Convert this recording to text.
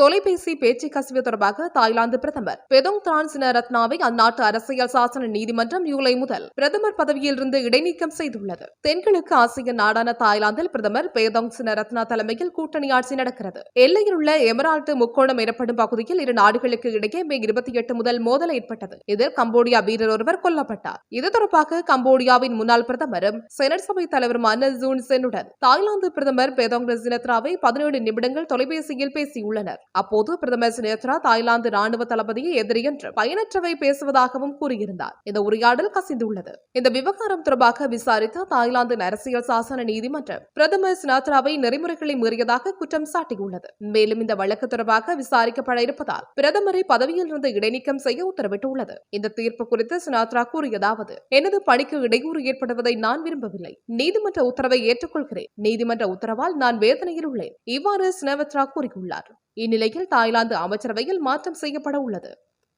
தொலைபேசி பேச்சு கசிவு தொடர்பாக தாய்லாந்து பிரதமர் பெதோங் தான் சினரத்னாவை அந்நாட்டு அரசியல் சாசன நீதிமன்றம் ஜூலை முதல் பிரதமர் பதவியிலிருந்து இடைநீக்கம் செய்துள்ளது. தென்கிழக்கு ஆசிய நாடான தாய்லாந்தில் பிரதமர் பேதோங் சினரத்னா தலைமையில் கூட்டணி ஆட்சி நடக்கிறது. எல்லையில் உள்ள எமரால்டு முக்கோணம் எனப்படும் பகுதியில் இரு நாடுகளுக்கு இடையே மே இருபத்தி எட்டு முதல் மோதல் ஏற்பட்டது. இதில் கம்போடியா வீரர் ஒருவர் கொல்லப்பட்டார். இது தொடர்பாக கம்போடியாவின் முன்னாள் பிரதமரும் செனட் சபை தலைவருமான ஜூன் சென்னுடன் தாய்லாந்து பிரதமர் பேதோங் சினத்ராவை பதினேழு நிமிடங்கள் தொலைபேசியில் பேசியுள்ளனர். அப்போது பிரதமர் சினேத்ரா தாய்லாந்து ராணுவ தளபதியை எதிரி என்று பயனற்றவை பேசுவதாகவும் கூறியிருந்தார். இந்த உரையாடல் கசிந்துள்ளது. இந்த விவகாரம் தொடர்பாக விசாரித்த தாய்லாந்து அரசியல் சாசன நீதிமன்றம் பிரதமர் சினாத்ராவை நெறிமுறைகளை மீறியதாக குற்றம் சாட்டியுள்ளது. மேலும் இந்த வழக்கு தொடர்பாக விசாரிக்கப்பட இருப்பதால் பிரதமரை பதவியில் இருந்து இடைநீக்கம் செய்ய உத்தரவிட்டுள்ளது. இந்த தீர்ப்பு குறித்து சினாத்ரா கூறியதாவது எனது பணிக்கு இடையூறு ஏற்படுவதை நான் விரும்பவில்லை. நீதிமன்ற உத்தரவை ஏற்றுக்கொள்கிறேன். நீதிமன்ற உத்தரவால் நான் வேதனையில் உள்ளேன். இவ்வாறு சினவத்ரா கூறியுள்ளார். இந்நிலையில் தாய்லாந்து அமைச்சரவையில் மாற்றம் செய்யப்பட உள்ளது.